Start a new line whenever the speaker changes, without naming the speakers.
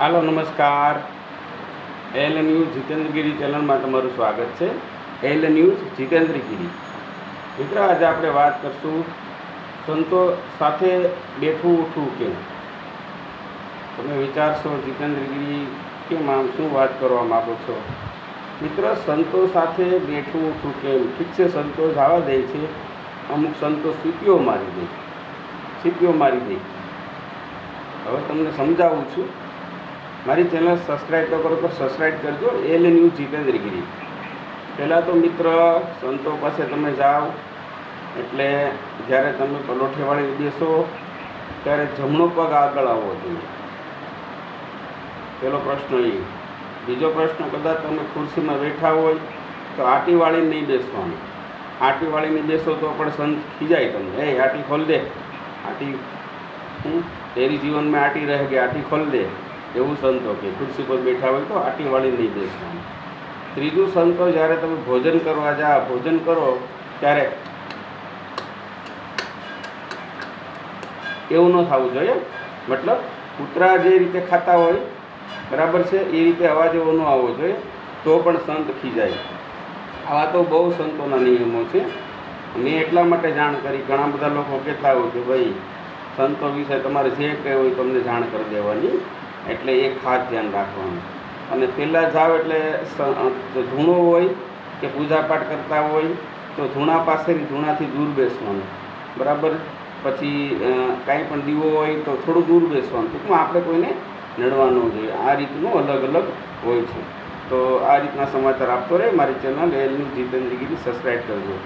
હાલો, નમસ્કાર. L news Jitendragiri ચેનલમાં તમારું સ્વાગત છે. એલ ન્યૂઝ જીતેન્દ્રગીરી મિત્ર, આજે આપણે વાત કરશું સંતો સાથે બેઠું ઉઠવું કેમ? તમે વિચારશો જીતેન્દ્રગીરી કેમ આમ શું વાત કરવા માગો છો? મિત્ર, સંતો સાથે બેઠું ઉઠવું કેમ? ઠીક છે, સંતો જવા દે છે. અમુક સંતો સીપીઓ મારી દે. સીપીઓ મારી દે. હવે તમને સમજાવું છું. મારી ચેનલ સબસ્ક્રાઈબ તો કરો તો સબસ્ક્રાઈબ કરજો. એલ ન્યૂઝ જીતેન્દ્રગીરી પહેલાં તો મિત્ર, સંતો પાસે તમે જાઓ. એટલે જ્યારે તમે પલોઠેવાળી બેસો ત્યારે જમણો પગ આગળ આવવો જોઈએ. પહેલો પ્રશ્ન એ. બીજો પ્રશ્ન, કદાચ તમે ખુરશીમાં બેઠા હોય, તો આટી વાળીને નહીં બેસવાનું. આટી વાળીને બેસો તો પણ સંત ખીજાય તમને. એ, આટી ખોલ દે. આટી હું તેરી જીવનમાં આટી રહે કે આટી ખોલ દે? એવું સંતો કે ખુરશી પર બેઠા હોય તો આટી વાળી નહીં બેસવાનું ત્રીજું સંતો જ્યારે તમે ભોજન કરવા જા ભોજન કરો ત્યારે એવું ન થવું જોઈએ. મતલબ કૂતરા જે રીતે ખાતા હોય, બરાબર છે, એ રીતે અવાજ એવો ન આવવો જોઈએ, તો પણ સંત ખીજાય. આવા તો બહુ સંતોના નિયમો છે. મેં એટલા માટે જાણ કરી, ઘણા બધા લોકો કહેતા હોય કે ભાઈ, સંતો વિશે તમારે જે કંઈ હોય તમને જાણ કરી દેવાની. એટલે એ ખાસ ધ્યાન રાખવાનું. અને પહેલાં જાઓ એટલે ધૂણો હોય કે પૂજાપાઠ કરતા હોય, તો ધૂણા પાસેથી, ધૂણાથી દૂર બેસવાનું. બરાબર? પછી કાંઈ પણ દીવો હોય તો થોડું દૂર બેસવાનું. ટૂંકમાં આપણે કોઈને નડવા ન જોઈએ આ રીતનું અલગ અલગ હોય છે. તો આ રીતના સમાચાર આપતો રહે. મારી channel L news Jitendragiri subscribe કરજો.